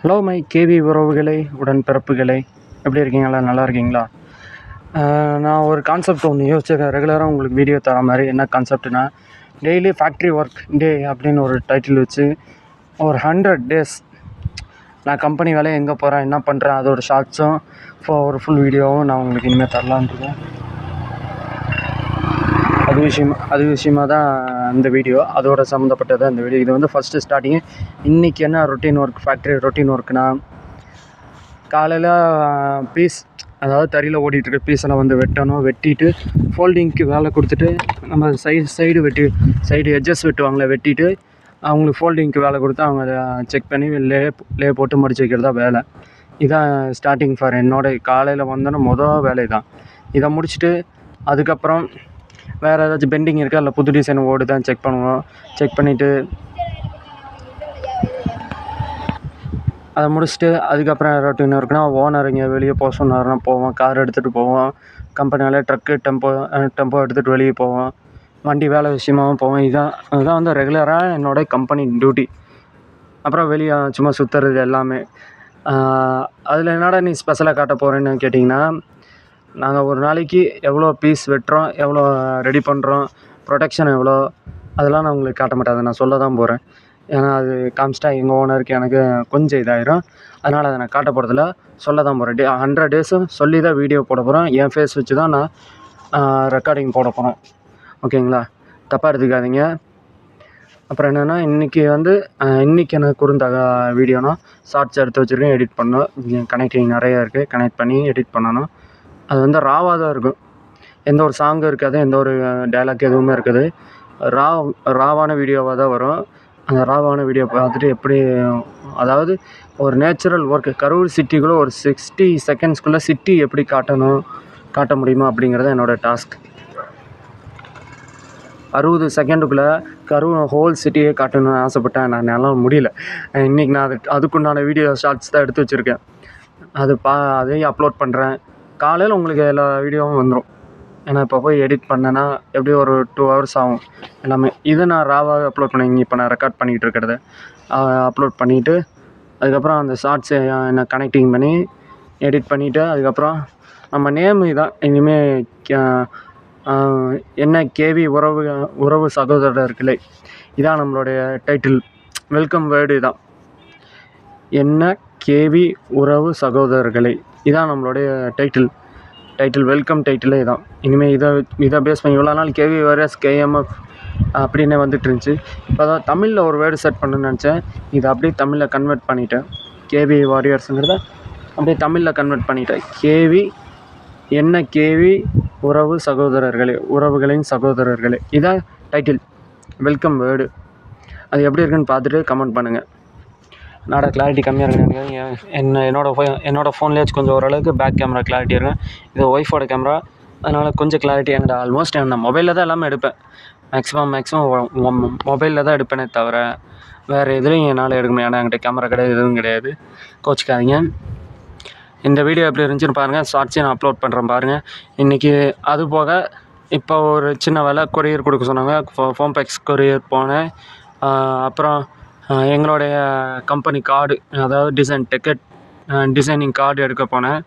Hello my KV உறவுகளே உடன்பிறப்புகளே. எப்படி இருக்கீங்களா? நல்லா இருக்கீங்களா? நான் ஒரு கான்செப்ட் ஒன்று யோசிச்சிருக்கேன். ரெகுலராக உங்களுக்கு வீடியோ தர மாதிரி என்ன கான்செப்ட்னா டெய்லி ஃபேக்ட்ரி ஒர்க் டே அப்படின்னு ஒரு டைட்டில் வச்சு ஒரு ஹண்ட்ரட் டேஸ் நான் கம்பெனி வேலையை எங்கே போகிறேன் என்ன பண்ணுறேன் அதோட ஷார்ட்ஸும் ஒரு ஃபுல் வீடியோவும் நான் உங்களுக்கு இனிமேல் தரலான்னு இருக்கேன். அது விஷயம் அது விஷயமாக தான் இந்த வீடியோ. அதோட சம்மந்தப்பட்டது இந்த வீடியோ. இது வந்து ஃபஸ்ட்டு ஸ்டார்டிங்கு இன்றைக்கி என்ன ரொட்டீன் ஒர்க் ஃபேக்ட்ரி ரொட்டீன் ஒர்க்னா காலையில் பீஸ் அதாவது தறியில் ஓடிட்டுருக்க பீஸெல்லாம் வந்து வெட்டணும் வெட்டிட்டு ஃபோல்டிங்க்கு வேலை கொடுத்துட்டு நம்ம சைடு சைடு வெட்டி சைடு எட்ஜஸ் வெட்டுவாங்களே வெட்டிட்டு அவங்களுக்கு ஃபோல்டிங்க்கு வேலை கொடுத்து அவங்க செக் பண்ணி லே லே போட்டு முடிச்சு வைக்கிறது தான் வேலை. இதான் ஸ்டார்டிங் ஃபார் என்னோட காலையில் வந்தோன்னே மொதல் வேலை தான் இதை முடிச்சுட்டு அதுக்கப்புறம் வேறு ஏதாச்சும் பெண்டிங் இருக்கா? இல்லை புது டிசைன் ஓடுதான்னு செக் பண்ணுவோம். செக் பண்ணிவிட்டு அதை முடிச்சுட்டு அதுக்கப்புறம் ரொட்டீன் இருக்குன்னா ஓனர் இங்கே வெளியே போக சொன்னார்னா போவோம். கார் எடுத்துகிட்டு போவோம். கம்பெனியால் ட்ரக்கு டெம்போ டெம்போ எடுத்துகிட்டு வெளியே போவோம். வண்டி வேலை விஷயமாவும் போவோம். இதுதான் இதுதான் வந்து ரெகுலராக என்னோடய கம்பெனி டியூட்டி அப்புறம் வெளியே சும்மா சுற்றுறது எல்லாமே. அதில் என்னடா நீ ஸ்பெஷலாக காட்ட போகிறேன்னு கேட்டிங்கன்னா நாங்கள் ஒரு நாளைக்கு எவ்வளோ பீஸ் வெட்டுறோம் எவ்வளோ ரெடி பண்ணுறோம் ப்ரொடக்ஷன் எவ்வளோ அதெல்லாம் நான் உங்களுக்கு காட்ட மாட்டேன். அதை நான் சொல்ல தான் போகிறேன் ஏன்னா அது காமிச்சிட்டா எங்கள் ஓனருக்கு எனக்கு கொஞ்சம் இதாயிரும். அதனால் அதை நான் காட்ட போகிறதில்ல சொல்ல தான் போகிறேன் டே ஹண்ட்ரட் டேஸும் சொல்லி தான் வீடியோ போட போகிறேன் என் ஃபேஸ் வச்சு தான் நான் ரெக்கார்டிங் போட போகிறோம் ஓகேங்களா? தப்பாக எடுத்துக்காதீங்க. அப்புறம் என்னென்னா இன்றைக்கி வந்து இன்றைக்கி எனக்கு குறுந்தக வீடியோனா ஷார்ட்ஸ் எடுத்து வச்சுருக்கேன் எடிட் பண்ணணும். கனெக்டிங் நிறையா இருக்குது கனெக்ட் பண்ணி எடிட் பண்ணணும். அது வந்து ராவாக தான் இருக்கும். எந்த ஒரு சாங்கும் இருக்காது எந்த ஒரு டைலாக் எதுவுமே இருக்காது. ரா ராவான வீடியோவாக தான் வரும். அந்த ராவான வீடியோ பார்த்துட்டு எப்படி அதாவது ஒரு நேச்சுரல் ஒர்க்கு கரூர் சிட்டிக்குள்ளே ஒரு சிக்ஸ்டி செகண்ட்ஸ்குள்ளே சிட்டி எப்படி காட்டணும் காட்ட முடியுமா அப்படிங்கிறது என்னோடய டாஸ்க் அறுபது செகண்டுக்குள்ளே கரூர் ஹோல் சிட்டியே காட்டணும்னு ஆசைப்பட்டேன். நான் என்னால் முடியல. இன்றைக்கி நான் அது அதுக்குண்டான வீடியோ ஷார்ட்ஸ் தான் எடுத்து வச்சுருக்கேன். அது பா அதையும் அப்லோட் பண்ணுறேன் காலையில் உங்களுக்கு எல்லா வீடியோவும் வந்துடும் ஏன்னா இப்போ போய் எடிட் பண்ணேன்னா எப்படியும் ஒரு டூ ஹவர்ஸ் ஆகும். எல்லாமே. இதை நான் ராவாக அப்லோட் பண்ணி இப்போ நான் ரெக்கார்ட் பண்ணிகிட்டு இருக்கிறத அப்லோட் பண்ணிவிட்டு அதுக்கப்புறம் அந்த ஷார்ட்ஸை நான் கனெக்டிங் பண்ணி எடிட் பண்ணிவிட்டு அதுக்கப்புறம் நம்ம நேம் இதான். இனிமேல் என்ன கேவி உறவு உறவு சகோதரர் கிளை இதான் நம்மளுடைய டைட்டில் வெல்கம் வேர்டு இதான். என்ன கேவி உறவு சகோதரர்களை. இதான் நம்மளுடைய டைட்டில் டைட்டில் வெல்கம் டைட்டிலே இதான். இனிமேல் இதை இதை பேஸ் பண்ணி இவ்வளோ நாள் கேவி வேரியஸ் கேஎம்எஃப் அப்படின்னே வந்துட்டு இருந்துச்சு. இப்போ தான் தமிழில் ஒரு வேர்டு செட் பண்ணணும்னு நினச்சேன். இதை அப்படியே தமிழில் கன்வெர்ட் பண்ணிட்டேன். கேவி வாரியர்ஸுங்கிறத அப்படியே தமிழில் கன்வெர்ட் பண்ணிட்டேன். கேவி என்ன கேவி உறவு சகோதரர்களே உறவுகளின் சகோதரர்களே. இதான் டைட்டில் வெல்கம் வேர்டு அது எப்படி இருக்குன்னு பார்த்துட்டு கமெண்ட் பண்ணுங்கள் என்னோட கிளாரிட்டி கம்மியாக இருக்கு என்ன என்னோடய ஃபோ என்னோடய ஃபோன்லேயாச்சும் கொஞ்சம் ஓரளவுக்கு பேக் கேமரா கிளாரிட்டி இருக்கும் இது ஒய்ஃபோட கேமரா அதனால் கொஞ்சம் கிளாரிட்டி என்கிட்ட ஆல்மோஸ்ட் நான் மொபைலில் தான் எல்லாமே எடுப்பேன். மேக்ஸிமம் மேக்ஸிமம் மொபைலில் தான் எடுப்பேனே தவிர வேறு எதுலையும் என்னால் எடுக்க முடியாது. ஏன்னா என்கிட்ட கேமரா கிடையாது எதுவும் கிடையாது. கோச்சிக்காதீங்க. இந்த வீடியோ எப்படி இருந்துச்சுன்னு பாருங்கள் ஷார்ட்ஸையும் நான் அப்லோட் பண்ணுறேன் பாருங்கள் இன்றைக்கி அது போக இப்போ ஒரு சின்ன வேலை கொரியர் கொடுக்க சொன்னாங்க. ஃபோ ஃபோன்பெக்ஸ் கொரியர் போனேன். அப்புறம் எங்களுடைய கம்பெனி கார்டு அதாவது டிசைன் டிக்கெட் டிசைனிங் கார்டு எடுக்க போனேன்.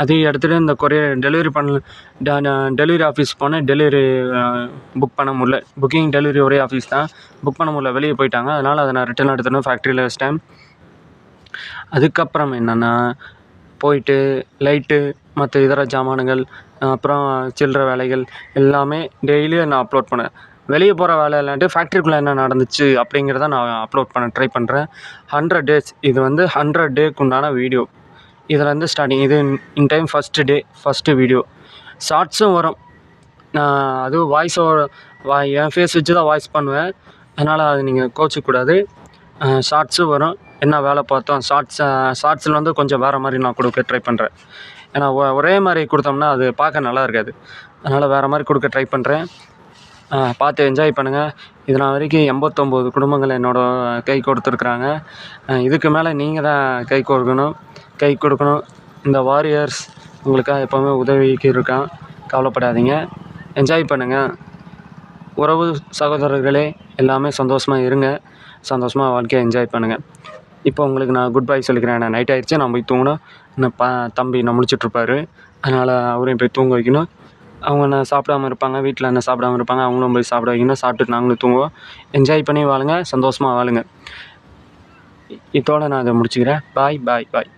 அதையும் எடுத்துகிட்டு இந்த கொரியர் டெலிவரி பண்ண டெலிவரி ஆஃபீஸ் போனேன். டெலிவரி புக் பண்ண முடியல. புக்கிங் டெலிவரி ஒரே ஆஃபீஸ் தான். புக் பண்ண முடியல வெளியே போயிட்டாங்க. அதனால் அதை நான் ரிட்டர்ன் எடுத்துகிட்டு ஃபேக்ட்ரியில் வச்சிட்டேன். அதுக்கப்புறம் என்னென்னா போயிட்டு லைட்டு மற்ற இதர சாமானுங்கள் அப்புறம் சில்லற வேலைகள் எல்லாமே டெய்லியும் நான் அப்லோட் பண்ணேன். வெளியே போகிற வேலை இல்லாட்டி ஃபேக்ட்ரிக்குள்ளே என்ன நடந்துச்சு அப்படிங்கிறத நான் அப்லோட் பண்ண ட்ரை பண்ணுறேன் ஹண்ட்ரட் டேஸ் இது வந்து ஹண்ட்ரட் டேக்கு உண்டான வீடியோ இதில் வந்து ஸ்டார்டிங் இது in time first day first video ஷார்ட்ஸும் வரும். நான் அதுவும் வாய்ஸ் வா என் ஃபேஸ் வச்சு தான் வாய்ஸ் பண்ணுவேன். அதனால் அது நீங்கள் கோச்சிக்கூடாது ஷார்ட்ஸும் வரும். என்ன வேலை பார்த்தோம்? ஷார்ட்ஸ் ஷார்ட்ஸில் வந்து கொஞ்சம் வேறு மாதிரி நான் கொடுக்க ட்ரை பண்ணுறேன் ஏன்னா ஒரே மாதிரி கொடுத்தோம்னா அது பார்க்க நல்லா இருக்காது. அதனால் வேறு மாதிரி கொடுக்க ட்ரை பண்ணுறேன் பார்த்து என்ஜாய் பண்ணுங்கள் இது நான் வரைக்கும் எண்பத்தொம்போது குடும்பங்கள் என்னோட கை கொடுத்துருக்குறாங்க. இதுக்கு மேலே நீங்கள் தான் கை கொடுக்கணும். கை கொடுக்கணும். இந்த வாரியர்ஸ் உங்களுக்காக எப்போவுமே உதவிக்கு இருக்கான் கவலைப்படாதீங்க. என்ஜாய் பண்ணுங்கள் உறவு சகோதரர்களே எல்லாமே சந்தோஷமாக இருங்க. சந்தோஷமாக வாழ்க்கையை என்ஜாய் பண்ணுங்கள் இப்போ உங்களுக்கு நான் குட் பை சொல்லிக்கிறேன். நான் நைட் ஆயிடுச்சு. நான் போய் தூங்கணும். இன்னும் பா தம்பி நான் முழிச்சிட்ருப்பாரு அதனால் அவரையும் போய் தூங்க வைக்கணும். அவங்க என்ன சாப்பிடாம இருப்பாங்க வீட்டில் என்ன சாப்பிடாம இருப்பாங்க அவங்களும் போய் சாப்பிட வைக்கணும். சாப்பிட்டுட்டு நாங்களும் தூங்குவோம். என்ஜாய் பண்ணி வாழுங்க. சந்தோஷமாக வாழுங்க. இதோட நான் அதை முடிச்சுக்கிறேன். பாய் பாய் பாய்